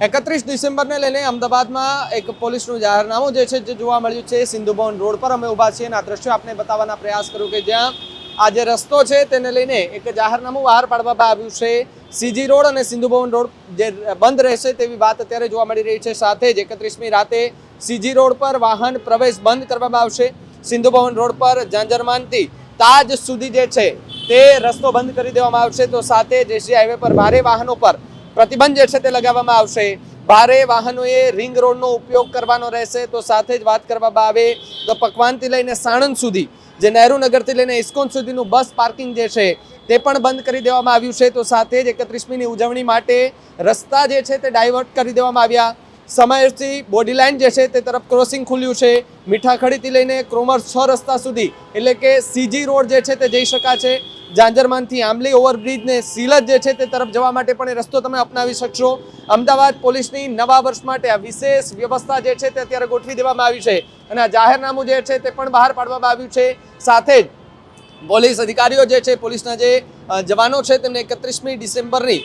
એકત્રીસ ડિસેમ્બરને લઈને અમદાવાદમાં એક પોલીસનું જાહેરનામું જે છે, જે જોવા મળ્યું છે સિંધુભવન રોડ પર. અમે ઊભા છીએ અને આ દ્રશ્યો આપને બતાવવાના પ્રયાસ કર્યો કે જ્યાં આ જે રસ્તો છે, તેને લઈને એક જાહેરનામું બહાર પાડવામાં આવ્યું છે. સીજી રોડ અને સિંધુભવન રોડ જે બંધ રહેશે તેવી વાત અત્યારે જોવા મળી રહી છે. સાથે જ એકત્રીસમી રાતે સીજી રોડ પર વાહન પ્રવેશ બંધ કરવામાં આવશે. સિંધુભવન રોડ પર ઝાંઝરમાનથી તાજ સુધી જે છે, તે રસ્તો બંધ કરી દેવામાં આવશે. તો સાથે જ એસજી હાઈવે પર ભારે વાહનો પર પ્રતિબંધ જે છે તે લગાવવામાં આવશે. ભારે વાહનોએ રિંગ રોડનો ઉપયોગ કરવાનો રહેશે. તો સાથે જ વાત કરવામાં આવે તો પકવાનથી લઈને સાણંદ સુધી, જે નહેરુ નગરથી લઈને ઇસ્કોન સુધીનું બસ પાર્કિંગ જે છે તે પણ બંધ કરી દેવામાં આવ્યું છે. તો સાથે જ એકત્રીસમીની ઉજવણી માટે રસ્તા જે છે તે ડાયવર્ટ કરી દેવામાં આવ્યા. સમયથી બોડી લાઇન જે છે તે તરફ ક્રોસિંગ ખુલ્યું છે. મીઠાખડીથી લઈને ક્રોમર છ રસ્તા સુધી, એટલે કે સીજી રોડ જે છે તે જઈ શકાશે. ઝાંઝરમાનથી આંબલી ઓવરબ્રિજને સીલત જે છે તે તરફ જવા માટે પણ એ રસ્તો તમે અપનાવી શકશો. અમદાવાદ પોલીસની નવા વર્ષ માટે આ વિશેષ વ્યવસ્થા જે છે તે અત્યારે ગોઠવી દેવામાં આવી છે અને આ જાહેરનામું જે છે તે પણ બહાર પાડવામાં આવ્યું છે. સાથે જ પોલીસ અધિકારીઓ જે છે પોલીસના જે જવાનો છે તેમને એકત્રીસમી ડિસેમ્બરની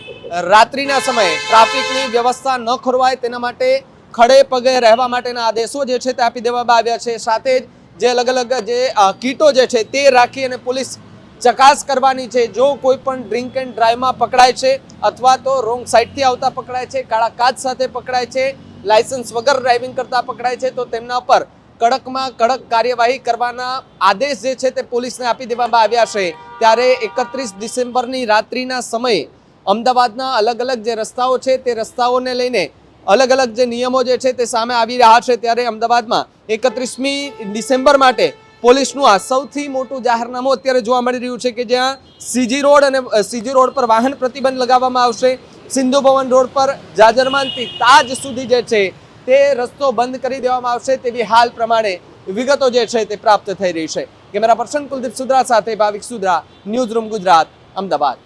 રાત્રિના સમયે ટ્રાફિકની વ્યવસ્થા ન ખોરવાય તેના માટે ખડે પગે રહેવા માટેના આદેશો જે છે તે આપી દેવામાં આવ્યા છે. સાથે જ જે અલગ અલગ જે કીટો જે છે તે રાખી અને પોલીસ ચકાસ કરવાની છે, જો કોઈ પણ ડ્રિંક એન્ડ ડ્રાઈવમાં પકડાય છે, અથવા તો રોંગ સાઈડથી આવતા પકડાય છે, કાળા કાચ સાથે પકડાય છે લાયસન્સ વગર ડ્રાઇવિંગ કરતા પકડાય છે, તો તેમના પર કડકમાં કડક કાર્યવાહી કરવાના આદેશ જે છે તે પોલીસને આપી દેવામાં આવ્યા છે. ત્યારે એકત્રીસ ડિસેમ્બરની રાત્રિના સમયે અમદાવાદના અલગ અલગ જે રસ્તાઓ છે, તે રસ્તાઓને લઈને અલગ અલગ જે નિયમો જે છે તે સામે આવી રહ્યા છે, ત્યારે અમદાવાદમાં એકત્રીસમી ડિસેમ્બર માટે પોલીસનું આ સૌથી મોટું જાહેરનામું અત્યારે જોવા મળી રહ્યું છે કે જ્યાં સીજી રોડ અને સીજી રોડ પર વાહન પ્રતિબંધ લગાવવામાં આવશે. સિંધુ ભવન રોડ પર જાજરમાનથી તાજ સુધી જે છે તે રસ્તો બંધ કરી દેવામાં આવશે તેવી હાલ પ્રમાણે વિગતો જે છે તે પ્રાપ્ત થઈ રહી છે. કેમેરા પર્સન કુલદીપ સુદ્રા સાથે ભાવિક સુદ્રા ન્યૂઝ રૂમ ગુજરાત, અમદાવાદ.